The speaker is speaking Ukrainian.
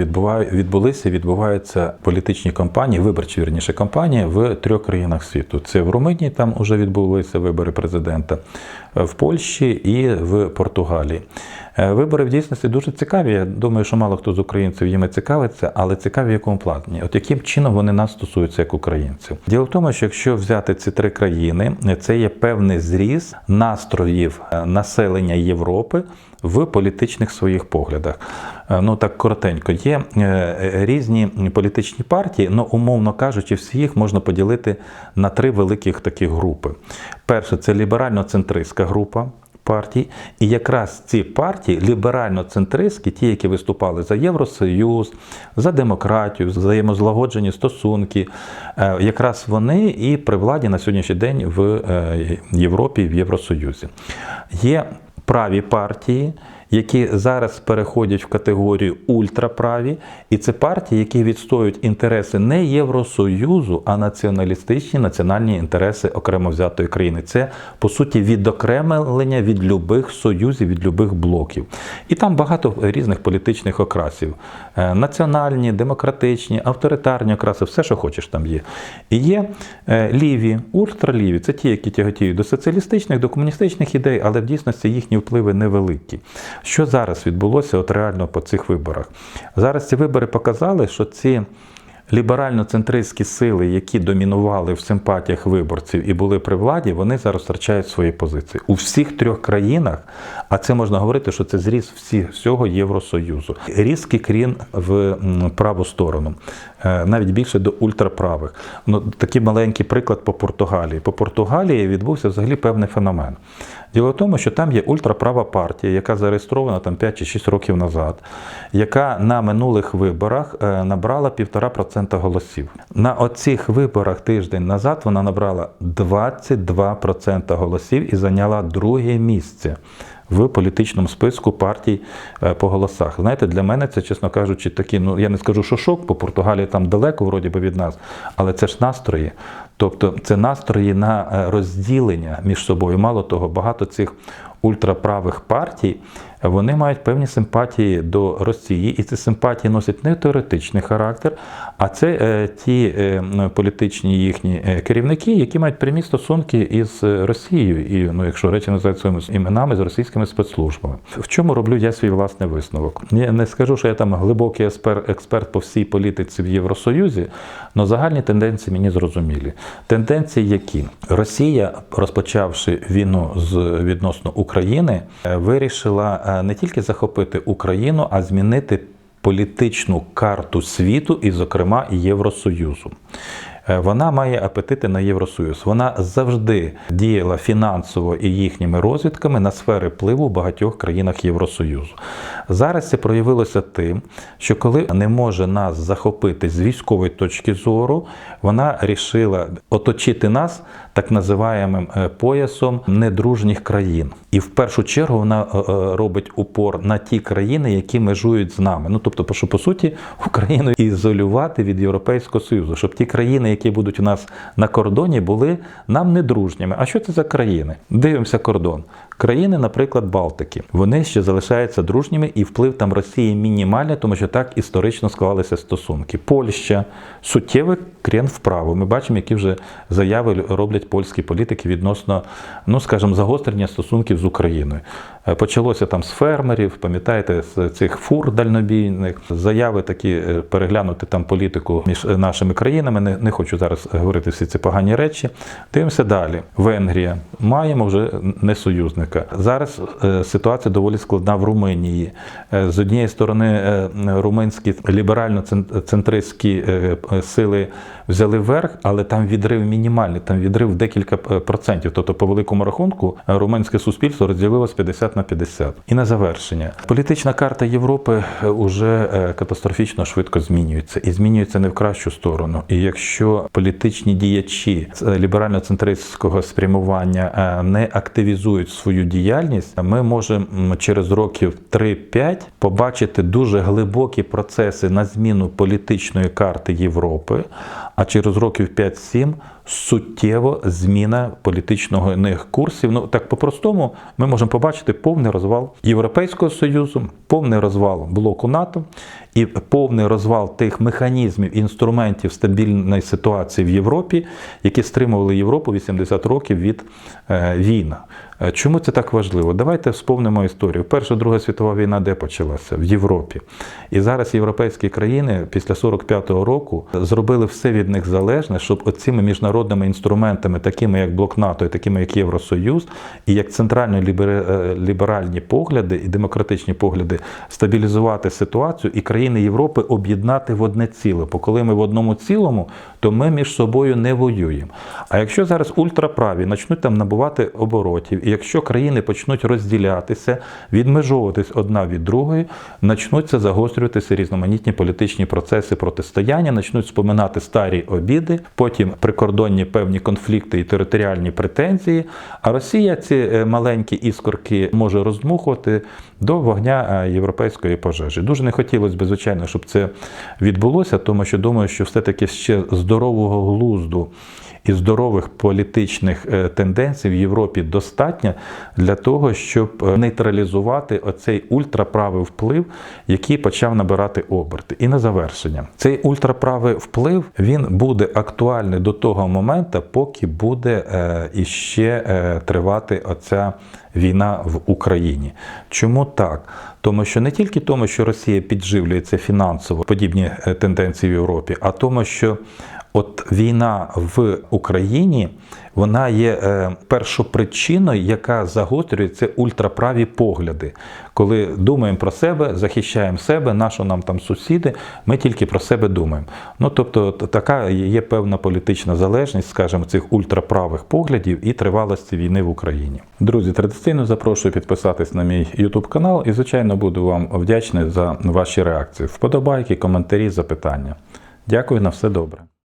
Відбуває, відбулися, відбуваються політичні кампанії, виборчі вірніше кампанії в трьох країнах світу. Це в Румунії, там вже відбулися вибори президента, в Польщі і в Португалії. Е, Вибори в дійсності дуже цікаві. Я думаю, що мало хто з українців їми цікавиться, але цікаві в якому плані. От яким чином вони нас стосуються як українців? Діло в тому, що якщо взяти ці три країни, це є певний зріз настроїв е, населення Європи в політичних своїх поглядах. Е, Ну так коротенько, є різні політичні партії, ну умовно кажучи, всі їх можна поділити на три великих такі групи. Перше це ліберально-центристська група. Партій, і якраз ці партії ліберально-центристські, ті, які виступали за Євросоюз, за демократію, за взаємозлагоджені стосунки, е, якраз вони і при владі на сьогоднішній день в е, Європі, в Євросоюзі. Є праві партії, які зараз переходять в категорію ультраправі, і це партії, які відстоюють інтереси не Євросоюзу, а націоналістичні національні інтереси окремо взятої країни. Це по суті відокремлення від любих союзів, від любих блоків. І там багато різних політичних окрасів: Е, національні, демократичні, авторитарні окраси, все, що хочеш, там є. І є е, ліві, ультраліві, це ті, які тяготіють до соціалістичних, до комуністичних ідей, але в дійсності їхні впливи невеликі. Що зараз відбулося от реально по цих виборах? Зараз ці вибори показали, що ці ліберально-центристські сили, які домінували в симпатіях виборців і були при владі, вони зараз втрачають свої позиції у всіх трьох країнах. А це можна говорити, що це зріз всі, всього Євросоюзу. Різкий крін в праву сторону, навіть більше до ультраправих. Ну, такий маленький приклад по Португалії. По Португалії відбувся взагалі певний феномен. Діло в тому, що там є ультраправа партія, яка зареєстрована там 5 чи 6 років назад, яка на минулих виборах е, набрала 1,5% голосів. На оцих виборах тиждень назад вона набрала 22% голосів і зайняла друге місце. В політичному списку партій е, по голосах. Знаєте, для мене це, чесно кажучи, такі, ну я не скажу, що шок, бо Португалія там далеко, вроді би від нас, але це ж настрої. Тобто це настрої на е, розділення між собою. Мало того, багато цих ультраправих партій вони мають певні симпатії до Росії, і ці симпатії носять не теоретичний характер, а це е, ті е, політичні їхні е, керівники, які мають прямі стосунки із Росією, і ну, якщо речі називають своїми іменами з російськими спецслужбами. В чому роблю я свій власний висновок? Я не скажу, що я там глибокий еспер- експерт по всій політиці в Євросоюзі, але загальні тенденції мені зрозумілі. Тенденції які? Росія, розпочавши війну з відносно України, вирішила не тільки захопити Україну, а змінити політичну карту світу і, зокрема, Євросоюзу. Е, Вона має апетити на Євросоюз. Вона завжди діяла фінансово і їхніми розвідками на сфери впливу в багатьох країнах Євросоюзу. Зараз це проявилося тим, що коли не може нас захопити з військової точки зору, вона рішила оточити нас так називаємим е, поясом недружніх країн. І в першу чергу вона е, робить упор на ті країни, які межують з нами. Ну тобто, що по суті Україну ізолювати від Європейського Союзу, щоб ті країни, які будуть у нас на кордоні, були нам недружніми. А що це за країни? Дивимося кордон. Країни, наприклад, Балтики, вони ще залишаються дружніми, і вплив там Росії мінімальний, тому що так історично склалися стосунки. Польща суттєвий крен вправо. Ми бачимо, які вже заяви роблять польські політики відносно, ну скажімо, загострення стосунків з Україною. Е, Почалося там з фермерів, пам'ятаєте, з цих фур дальнобійних, заяви такі е, переглянути там політику між нашими країнами. Не, не хочу зараз говорити всі ці погані речі. Дивимося далі. Венгрія. Маємо вже не союзника. Зараз е, ситуація доволі складна в Румунії. Е, З однієї сторони, е, румунські ліберально-центристські сили взяли верх, але там відрив мінімальний, там відрив декілька процентів. Тобто, по великому рахунку, румунське суспільство розділилось 50 на 50. І на завершення, політична карта Європи уже катастрофічно швидко змінюється і змінюється не в кращу сторону. І якщо політичні діячі ліберально-центристського спрямування не активізують свою свою діяльність, ми можемо через років 3-5 побачити дуже глибокі процеси на зміну політичної карти Європи, а через років 5-7 суттєво зміна політичного них курсів. Ну так по-простому ми можемо побачити повний розвал Європейського Союзу, повний розвал блоку НАТО і повний розвал тих механізмів інструментів стабільної ситуації в Європі, які стримували Європу 80 років від е, війни. Е, Чому це так важливо? Давайте вспомнимо історію. Перша Друга світова війна де почалася? В Європі. І зараз європейські країни після 45-го року зробили все від них залежне, щоб оцими міжнародними інструментами, такими як блок НАТО, і такими як Євросоюз, і як центрально ліберальні погляди і демократичні погляди стабілізувати ситуацію і країни Європи об'єднати в одне ціле. Бо коли ми в одному цілому, то ми між собою не воюємо. А якщо зараз ультраправі почнуть там набувати оборотів, і якщо країни почнуть розділятися, відмежовуватись одна від другої, почнуться загострюватися різноманітні політичні процеси протистояння, почнуть споминати старі обіди, потім прикордонні певні конфлікти і територіальні претензії. А Росія ці е, маленькі іскорки може роздмухувати до вогня е, європейської пожежі. Дуже не хотілося б, звичайно, щоб це відбулося, тому що думаю, що все-таки ще здорового глузду і здорових політичних е, тенденцій в Європі достатньо для того, щоб е, нейтралізувати оцей ультраправий вплив, який почав набирати оберти. І на завершення, цей ультраправий вплив він буде актуальний до того моменту, поки буде іще тривати оця війна в Україні. Чому так? Тому що не тільки тому, що Росія підживлюється фінансово подібні е, тенденції в Європі, а тому, що От війна в Україні вона є е, першопричиною, яка загострює це ультраправі погляди. Коли думаємо про себе, захищаємо себе, нашо нам там сусіди, ми тільки про себе думаємо. Ну тобто, така є певна політична залежність, скажімо, цих ультраправих поглядів і тривалості війни в Україні. Друзі, традиційно запрошую підписатись на мій YouTube канал і, звичайно, буду вам вдячний за ваші реакції. Вподобайки, коментарі, запитання. Дякую на все добре.